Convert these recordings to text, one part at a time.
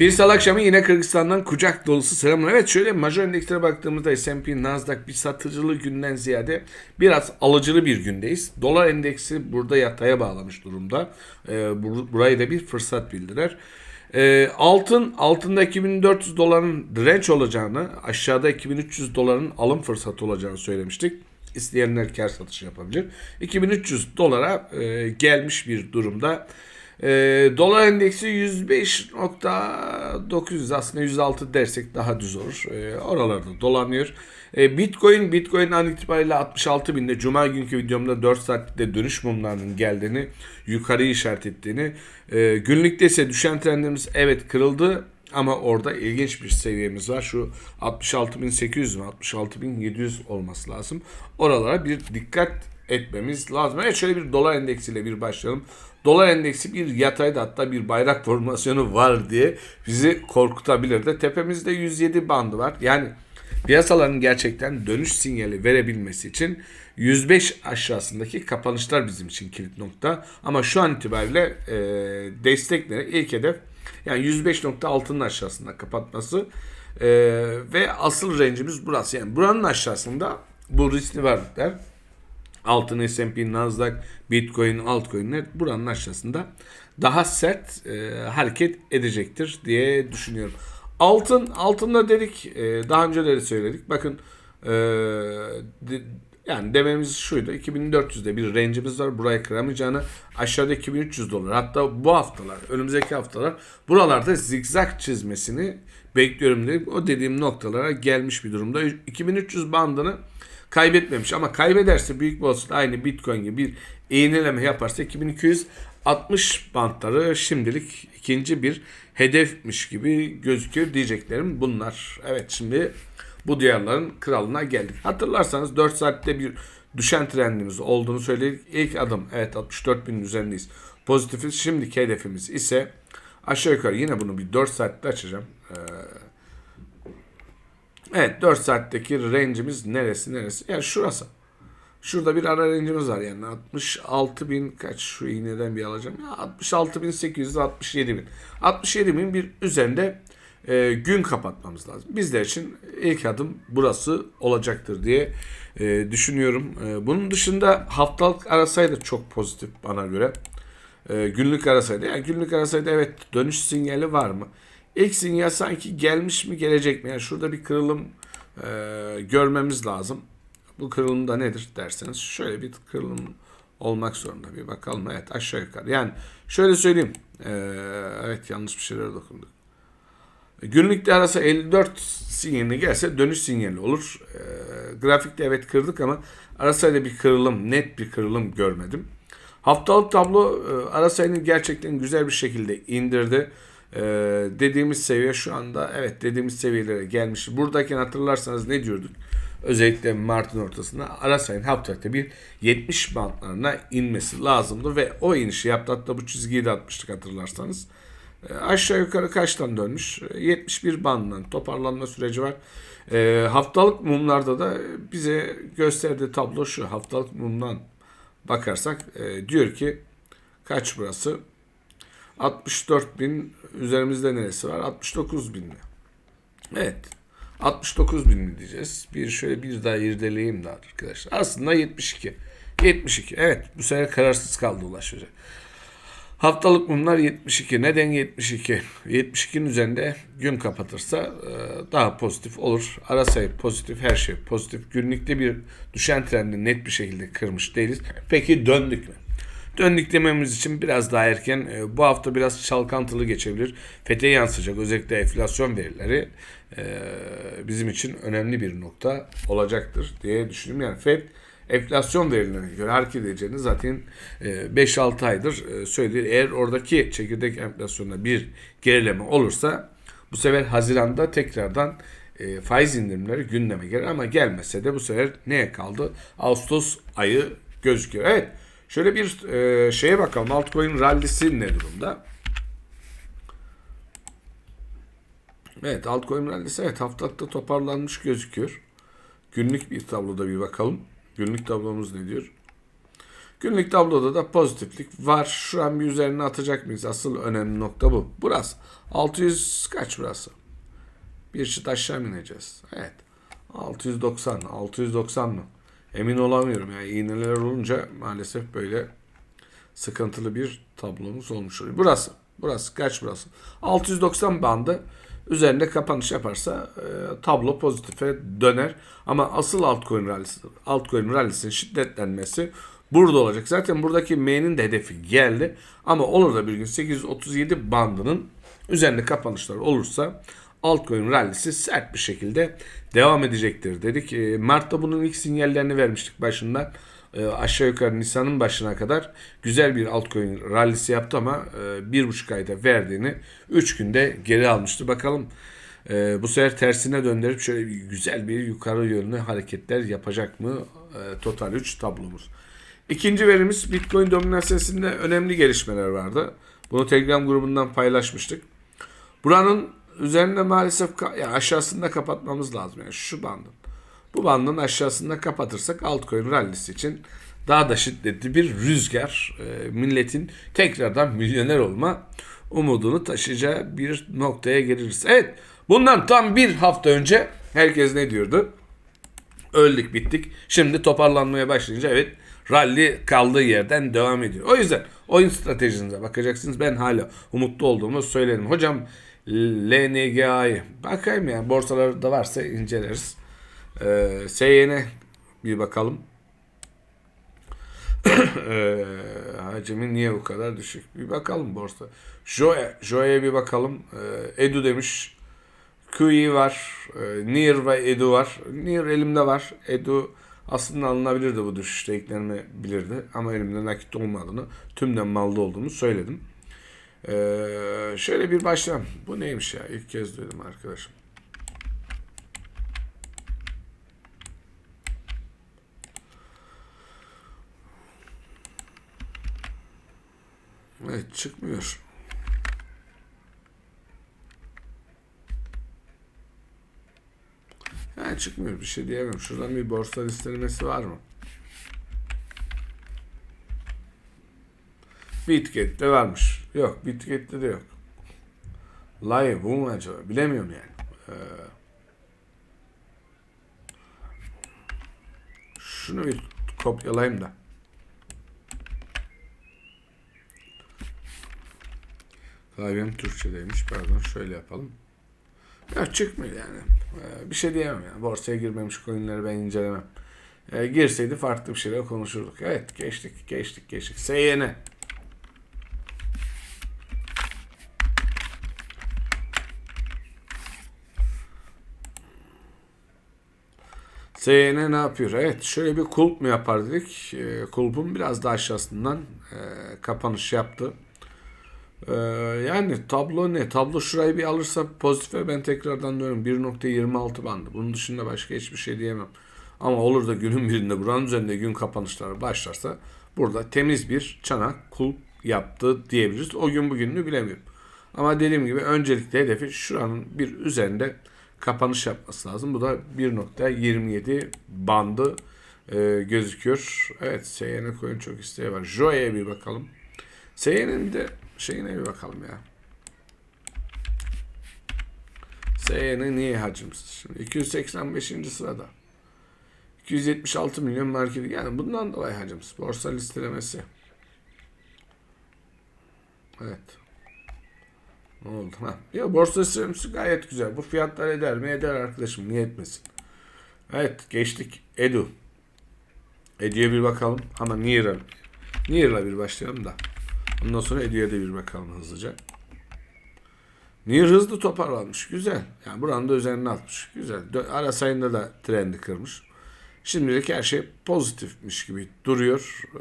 Bir salı akşamı yine Kırgızistan'dan kucak dolusu selamlar. Evet şöyle major endekslere baktığımızda S&P, Nasdaq bir satıcılı günden ziyade biraz alıcılı bir gündeyiz. Dolar endeksi burada yataya bağlamış durumda. Ee, bur- burayı da bir fırsat bildirer. Ee, altın, altında 2400 doların direnç olacağını, aşağıda 2300 doların alım fırsatı olacağını söylemiştik. İsteyenler kar satışı yapabilir. 2300 dolara e, gelmiş bir durumda. E, dolar endeksi 105.900 aslında 106 dersek daha düz olur. E, oralarda dolanıyor. E, Bitcoin, Bitcoin an itibariyle 66 binde. Cuma günkü videomda 4 saatte dönüş mumlarının geldiğini, yukarıyı işaret ettiğini. E, günlükte ise düşen trendimiz evet kırıldı. Ama orada ilginç bir seviyemiz var. Şu 66.800 mü 66.700 olması lazım. Oralara bir dikkat etmemiz lazım. Evet şöyle bir dolar endeksiyle bir başlayalım. Dolar endeksi bir yatayda hatta bir bayrak formasyonu var diye bizi korkutabilir de. Tepemizde 107 bandı var. Yani piyasaların gerçekten dönüş sinyali verebilmesi için 105 aşağısındaki kapanışlar bizim için kilit nokta. Ama şu an itibariyle e, destekleri ilk hedef yani 105.6'nın aşağısında kapatması e, ve asıl range'imiz burası. Yani buranın aşağısında bu riskli varlıklar altın, S&P, Nasdaq, Bitcoin, altcoin'ler buranın aşağısında daha sert e, hareket edecektir diye düşünüyorum. Altın, altında dedik, e, daha önce de söyledik. Bakın e, de- yani dememiz şuydu. 2400'de bir range'imiz var. Burayı kıramayacağını. Aşağıda 2300 dolar. Hatta bu haftalar, önümüzdeki haftalar buralarda zigzag çizmesini bekliyorum dedik. O dediğim noktalara gelmiş bir durumda. 2300 bandını kaybetmemiş ama kaybederse büyük bir olasılıkla aynı Bitcoin gibi bir iğneleme yaparsa 2260 bantları şimdilik ikinci bir hedefmiş gibi gözüküyor diyeceklerim bunlar. Evet şimdi bu diyarların kralına geldik. Hatırlarsanız 4 saatte bir düşen trendimiz olduğunu söyledik. İlk adım evet 64 binin üzerindeyiz. Pozitifiz. Şimdiki hedefimiz ise aşağı yukarı yine bunu bir 4 saatte açacağım. Ee, Evet 4 saatteki range'imiz neresi neresi? Yani şurası. Şurada bir ara range'imiz var yani 66 bin kaç şu iğneden bir alacağım. Ya 66 bin 800 67 bin. 67 bin bir üzerinde e, gün kapatmamız lazım. Bizler için ilk adım burası olacaktır diye e, düşünüyorum. E, bunun dışında haftalık arasaydı çok pozitif bana göre. E, günlük arasaydı. Yani günlük arasaydı evet dönüş sinyali var mı? İlk sinyal sanki gelmiş mi gelecek mi? Yani şurada bir kırılım e, görmemiz lazım. Bu kırılım da nedir derseniz şöyle bir kırılım olmak zorunda. Bir bakalım evet aşağı yukarı. Yani şöyle söyleyeyim. E, evet yanlış bir şeylere dokunduk. Günlükte arası 54 sinyali gelse dönüş sinyali olur. E, grafikte evet kırdık ama arasayla bir kırılım, net bir kırılım görmedim. Haftalık tablo e, arasayını gerçekten güzel bir şekilde indirdi. E, dediğimiz seviye şu anda evet dediğimiz seviyelere gelmiş. Buradayken hatırlarsanız ne diyorduk? Özellikle Mart'ın ortasında arasayın haftalıkta bir 70 bantlarına inmesi lazımdı ve o inişi yaptı. Hatta bu çizgiyi de atmıştık hatırlarsanız. E, aşağı yukarı kaçtan dönmüş? E, 71 bandından toparlanma süreci var. E, haftalık mumlarda da bize gösterdiği tablo şu. Haftalık mumdan bakarsak e, diyor ki kaç burası? 64 bin üzerimizde neresi var? 69 bin mi? Evet. 69 bin mi diyeceğiz? Bir şöyle bir daha irdeleyeyim de arkadaşlar. Aslında 72. 72. Evet bu sefer kararsız kaldı Ulaş. Haftalık mumlar 72. Neden 72? 72'nin üzerinde gün kapatırsa e, daha pozitif olur. Ara sayı pozitif, her şey pozitif. Günlükte bir düşen trendi net bir şekilde kırmış değiliz. Peki döndük mü? Döndük dememiz için biraz daha erken. e, Bu hafta biraz çalkantılı geçebilir. FED'e yansıyacak özellikle enflasyon verileri e, bizim için önemli bir nokta olacaktır diye düşünüyorum. Yani FED enflasyon verilerine göre hareket edeceğini zaten e, 5-6 aydır e, söyledi. Eğer oradaki çekirdek enflasyonda bir gerileme olursa bu sefer Haziran'da tekrardan e, faiz indirimleri gündeme gelir ama gelmese de bu sefer neye kaldı? Ağustos ayı gözüküyor. Evet. Şöyle bir e, şeye bakalım. Altcoin rallisi ne durumda? Evet altcoin rallisi evet haftalıkta toparlanmış gözüküyor. Günlük bir tabloda bir bakalım. Günlük tablomuz ne diyor? Günlük tabloda da pozitiflik var. Şu an bir üzerine atacak mıyız? Asıl önemli nokta bu. Burası. 600 kaç burası? Bir çıt aşağı ineceğiz? Evet. 690. 690 mı? Emin olamıyorum. Yani iğneler olunca maalesef böyle sıkıntılı bir tablomuz olmuş oluyor. Burası. Burası. Kaç burası? 690 bandı. Üzerinde kapanış yaparsa e, tablo pozitife döner. Ama asıl altcoin rallisi, altcoin rallisinin şiddetlenmesi burada olacak. Zaten buradaki M'nin de hedefi geldi. Ama olur da bir gün 837 bandının üzerinde kapanışlar olursa altcoin rallisi sert bir şekilde devam edecektir dedik. E, Mart'ta bunun ilk sinyallerini vermiştik başından. E, aşağı yukarı Nisan'ın başına kadar güzel bir altcoin rallisi yaptı ama e, bir buçuk ayda verdiğini 3 günde geri almıştı. Bakalım e, bu sefer tersine döndürüp şöyle bir güzel bir yukarı yönlü hareketler yapacak mı e, Total 3 tablomuz. İkinci verimiz Bitcoin dominasyasında önemli gelişmeler vardı. Bunu Telegram grubundan paylaşmıştık. Buranın üzerinde maalesef ya aşağısında kapatmamız lazım. Yani şu bandın. Bu bandın aşağısında kapatırsak altcoin rallisi için daha da şiddetli bir rüzgar e, milletin tekrardan milyoner olma umudunu taşıyacağı bir noktaya geliriz. Evet bundan tam bir hafta önce herkes ne diyordu? Öldük bittik. Şimdi toparlanmaya başlayınca evet rally kaldığı yerden devam ediyor. O yüzden oyun stratejinize bakacaksınız. Ben hala umutlu olduğumu söyledim. Hocam LNGA'yı bakayım ya borsalarda varsa inceleriz. Ee, SYN'e bir bakalım. ee, hacmi niye bu kadar düşük? Bir bakalım borsa. Joe, Joe'ye bir bakalım. Ee, Edu demiş. QE var. E, Near ve Edu var. Near elimde var. Edu aslında alınabilirdi bu düşüşte eklenebilirdi. Ama elimde nakit olmadığını, tümden malda olduğunu söyledim. Ee, şöyle bir başlayalım. Bu neymiş ya? İlk kez duydum arkadaşım. Evet çıkmıyor. Yani çıkmıyor bir şey diyemem. Şuradan bir borsa listelemesi var mı? Bitket'te varmış. Yok Bitket'te de yok. Live bu mu acaba? Bilemiyorum yani. Ee, şunu bir kopyalayayım da. Kahvem Türkçedeymiş. Pardon şöyle yapalım. Ya çıkmıyor yani. Ee, bir şey diyemem yani. Borsaya girmemiş coinleri ben incelemem. Ee, girseydi farklı bir şeyler konuşurduk. Evet geçtik geçtik geçtik. SYN. SYN ne yapıyor? Evet şöyle bir kulp mu yapar dedik. E, kulpun biraz daha aşağısından e, kapanış yaptı. E, yani tablo ne? Tablo şurayı bir alırsa pozitife ben tekrardan dönüyorum. 1.26 bandı. Bunun dışında başka hiçbir şey diyemem. Ama olur da günün birinde buranın üzerinde gün kapanışları başlarsa burada temiz bir çanak kulp yaptı diyebiliriz. O gün bugün mü bilemiyorum. Ama dediğim gibi öncelikle hedefi şuranın bir üzerinde kapanış yapması lazım. Bu da 1.27 bandı e, gözüküyor. Evet SYN coin çok isteği var. Joe'ye bir bakalım. SYN'in de şeyine bir bakalım ya. SYN niye hacimsiz? Şimdi 285. sırada. 276 milyon marketi. Yani bundan dolayı hacimsiz. Borsa listelemesi. Evet. Ne oldu? Ha. Ya borsa listelemesi gayet güzel. Bu fiyatlar eder mi? Eder arkadaşım. Niye etmesin? Evet. Geçtik. Edu. Edu'ya bir bakalım. Ama Near'a. Near'la bir başlayalım da. Ondan sonra Edu'ya da bir bakalım hızlıca. Near hızlı toparlanmış. Güzel. Yani buranın da üzerine atmış. Güzel. Ara sayında da trendi kırmış. Şimdilik her şey pozitifmiş gibi duruyor. Ee,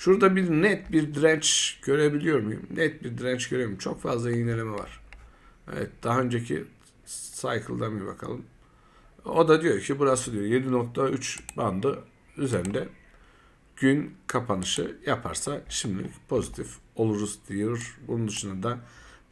şurada bir net bir direnç görebiliyor muyum? Net bir direnç görüyorum. Çok fazla iğneleme var. Evet daha önceki cycle'dan bir bakalım. O da diyor ki burası diyor 7.3 bandı üzerinde gün kapanışı yaparsa şimdilik pozitif oluruz diyor. Bunun dışında da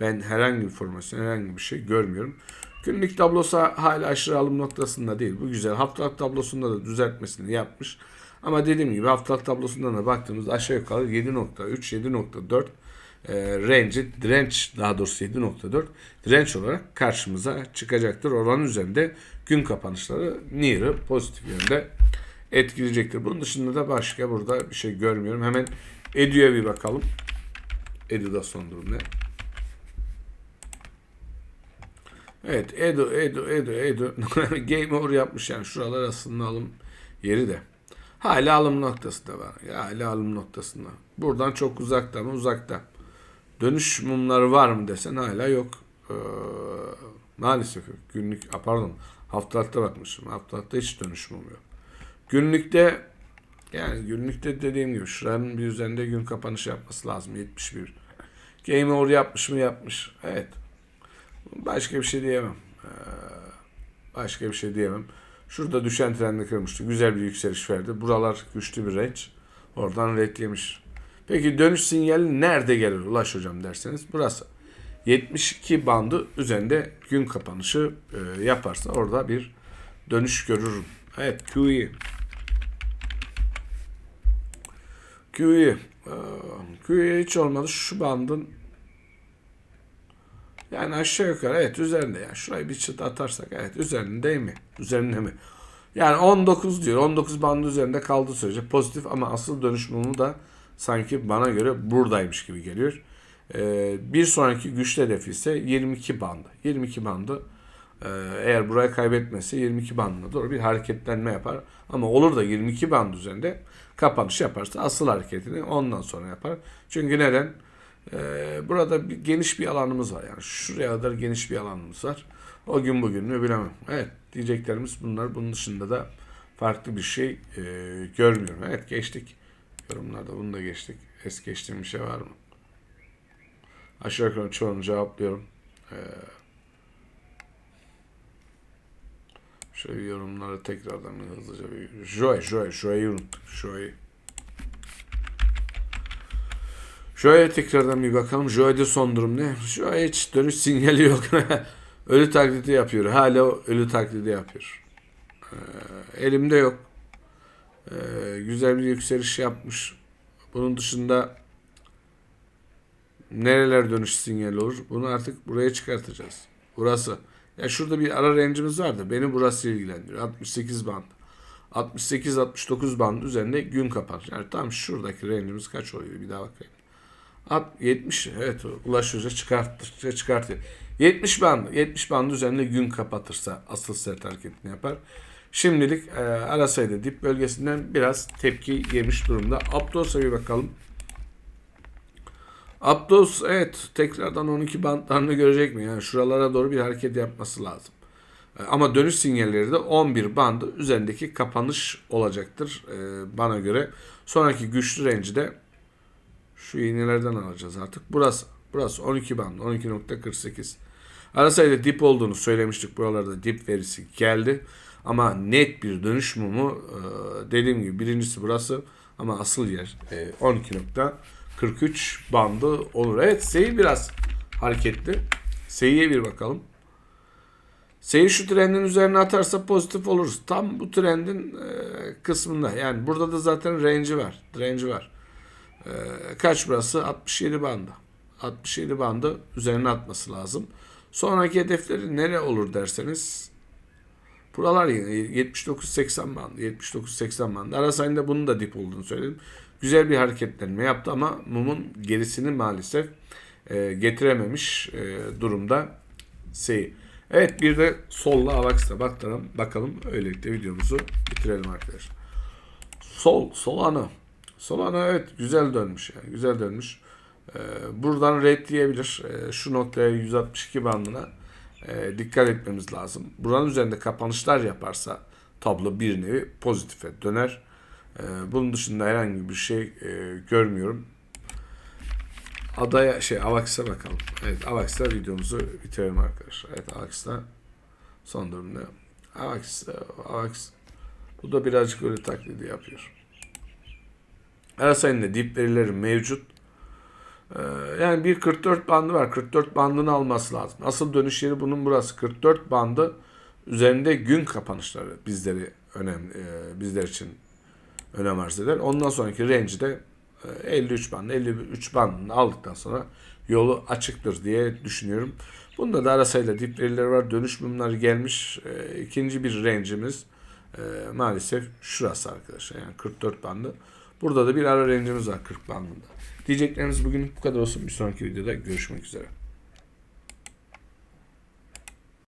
ben herhangi bir formasyon, herhangi bir şey görmüyorum. Günlük tablosu hala aşırı alım noktasında değil. Bu güzel. Haftalık tablosunda da düzeltmesini yapmış. Ama dediğim gibi haftalık tablosundan da baktığımızda aşağı yukarı 7.3, 7.4 e, range'i direnç daha doğrusu 7.4 direnç olarak karşımıza çıkacaktır. Oranın üzerinde gün kapanışları near'ı pozitif yönde etkileyecektir. Bunun dışında da başka burada bir şey görmüyorum. Hemen Edu'ya bir bakalım. Edu'da son durum ne? Evet Edu, Edu, Edu, Edu. Game over yapmış yani. Şuralar aslında alım yeri de. Hala alım noktasında var. Ya hala alım noktasında. Buradan çok uzakta mı? Uzakta. Dönüş mumları var mı desen hala yok. Ee, maalesef yok. Günlük, a, pardon haftalıkta bakmışım. Haftalıkta hiç dönüş mumu yok. Günlükte yani günlükte dediğim gibi şuranın bir üzerinde gün kapanışı yapması lazım. 71. Game over yapmış mı? Yapmış. Evet. Başka bir şey diyemem. Ee, başka bir şey diyemem. Şurada düşen trendi kırmıştı. Güzel bir yükseliş verdi. Buralar güçlü bir range. Oradan red yemiş. Peki dönüş sinyali nerede gelir Ulaş hocam derseniz burası. 72 bandı üzerinde gün kapanışı e, yaparsa orada bir dönüş görürüm. Evet QE. QE. QE hiç olmadı. Şu bandın yani aşağı yukarı evet üzerinde yani şurayı bir çıt atarsak evet üzerinde mi? Üzerinde mi? Yani 19 diyor. 19 bandı üzerinde kaldığı sürece pozitif ama asıl dönüş mumu da sanki bana göre buradaymış gibi geliyor. Ee, bir sonraki güçlü hedefi ise 22 bandı. 22 bandı e, eğer burayı kaybetmezse 22 bandına doğru bir hareketlenme yapar. Ama olur da 22 band üzerinde kapanış yaparsa asıl hareketini ondan sonra yapar. Çünkü neden? Ee, burada bir, geniş bir alanımız var. Yani şuraya kadar geniş bir alanımız var. O gün bugün mü bilemem. Evet diyeceklerimiz bunlar. Bunun dışında da farklı bir şey e, görmüyorum. Evet geçtik. Yorumlarda bunu da geçtik. Es geçtiğim bir şey var mı? Aşağı yukarı çoğunu cevaplıyorum. Ee, şöyle yorumları tekrardan hızlıca bir... Joy, Joy, Joy'u unuttuk. Joy. Joy'a tekrardan bir bakalım. Joy'da son durum ne? Joy hiç dönüş sinyali yok. ölü taklidi yapıyor. Hala ölü taklidi yapıyor. Ee, elimde yok. Ee, güzel bir yükseliş yapmış. Bunun dışında nereler dönüş sinyali olur? Bunu artık buraya çıkartacağız. Burası. Ya şurada bir ara range'imiz vardı. Beni burası ilgilendiriyor. 68 band. 68-69 band üzerinde gün kapar. Yani tam şuradaki range'imiz kaç oluyor? Bir daha bakayım. At 70 evet ulaşıyorca çıkarttıkça çıkartıyor. 70 band 70 band üzerinde gün kapatırsa asıl sert hareketini yapar. Şimdilik e, ara sayıda dip bölgesinden biraz tepki yemiş durumda. Aptos'a bir bakalım. Aptos evet tekrardan 12 bantlarını görecek mi? Yani şuralara doğru bir hareket yapması lazım. E, ama dönüş sinyalleri de 11 bandı üzerindeki kapanış olacaktır e, bana göre. Sonraki güçlü range'i de şu iğnelerden alacağız artık. Burası. Burası 12 band. 12.48. Ara sayıda dip olduğunu söylemiştik. Buralarda dip verisi geldi. Ama net bir dönüş mumu e, dediğim gibi birincisi burası ama asıl yer 12.43 bandı olur. Evet Seyi biraz hareketli. Seyi'ye bir bakalım. Seyi şu trendin üzerine atarsa pozitif oluruz. Tam bu trendin e, kısmında. Yani burada da zaten range'i var. Range'i var. Ee, kaç burası? 67 bandı. 67 bandı üzerine atması lazım. Sonraki hedefleri nere olur derseniz buralar yine 79-80 bandı. 79-80 bandı. Arasayında bunun da dip olduğunu söyledim. Güzel bir hareketlenme yaptı ama mumun gerisini maalesef e, getirememiş e, durumda Sey. Evet bir de solla Avax'ta bakalım. Bakalım öylelikle videomuzu bitirelim arkadaşlar. Sol, Solana. Solana evet güzel dönmüş yani güzel dönmüş. Ee, buradan red diyebilir. Ee, şu noktaya 162 bandına e, dikkat etmemiz lazım. Buranın üzerinde kapanışlar yaparsa tablo bir nevi pozitife döner. Ee, bunun dışında herhangi bir şey e, görmüyorum. Adaya şey Avax'a bakalım. Evet Avax'ta videomuzu bitirelim arkadaşlar. Evet Avax'ta son durumda. Avax, Avax bu da birazcık öyle taklidi yapıyor. Arasayında dip verileri mevcut. Ee, yani bir 44 bandı var. 44 bandını alması lazım. Asıl dönüş yeri bunun burası. 44 bandı üzerinde gün kapanışları bizleri önemli e, bizler için önem arz eder. Ondan sonraki range de e, 53 bandı, 53 bandını aldıktan sonra yolu açıktır diye düşünüyorum. Bunda da arasayla dip verileri var. Dönüş mumları gelmiş. E, ikinci bir range'imiz e, maalesef şurası arkadaşlar. Yani 44 bandı. Burada da bir ara range'imiz var 40 bandında. Diyeceklerimiz bugün bu kadar olsun. Bir sonraki videoda görüşmek üzere.